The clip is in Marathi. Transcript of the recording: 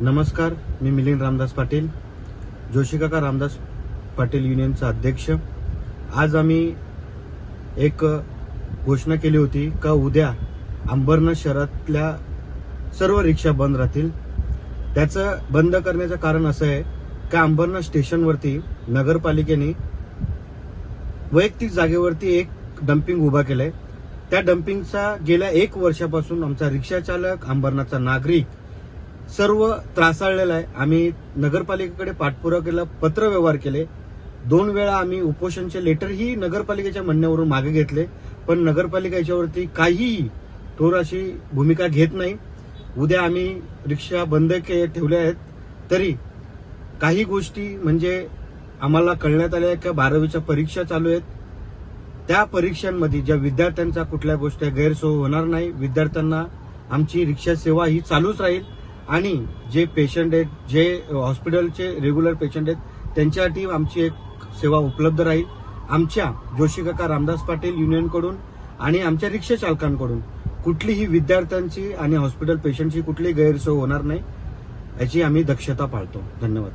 नमस्कार मी मिलिंद रामदास पाटील जोशीकाका रामदास पाटील युनियनचा अध्यक्ष. आज आम्ही एक घोषणा केली होती का उद्या अंबरनाथ शहरातल्या सर्व रिक्षा बंद राहतील. त्याचं बंद करण्याचं कारण असं आहे का अंबरनाथ स्टेशनवरती नगरपालिकेने वैयक्तिक जागेवरती एक डम्पिंग उभा केलंय. त्या डम्पिंगचा गेल्या एक वर्षापासून आमचा रिक्षा चालक अंबरनाथचा नागरिक सर्व त्रासाळलेला आहे. आम्ही नगरपालिकेकडे पाठपुरावा केला पत्र व्यवहार केले. दोन वेळा आम्ही उपोषणचे लेटरही नगरपालिकेच्या म्हणण्यावरून मागे घेतले. पण नगरपालिका याच्यावरती काहीही ठोर अशी भूमिका घेत नाही. उद्या आम्ही रिक्षा बंद के ठेवल्या आहेत. तरी काही गोष्टी म्हणजे आम्हाला कळण्यात आल्या की बारावीच्या परीक्षा चालू आहेत. त्या परीक्षांमध्ये ज्या विद्यार्थ्यांचा कुठल्या गोष्टी गैरसोय होणार नाही. विद्यार्थ्यांना आमची रिक्षा सेवा ही चालूच राहील. आणि जे पेशंट आहेत जे हॉस्पिटलचे रेग्युलर पेशंट आहेत त्यांच्यासाठी आमची एक सेवा उपलब्ध राहील. आमच्या जोशी काका रामदास पाटील युनियनकडून आणि आमच्या रिक्षा चालकांकडून कुठलीही विद्यार्थ्यांची आणि हॉस्पिटल पेशंटची कुठलीही गैरसोय होणार नाही याची आम्ही दक्षता पाळतो. धन्यवाद.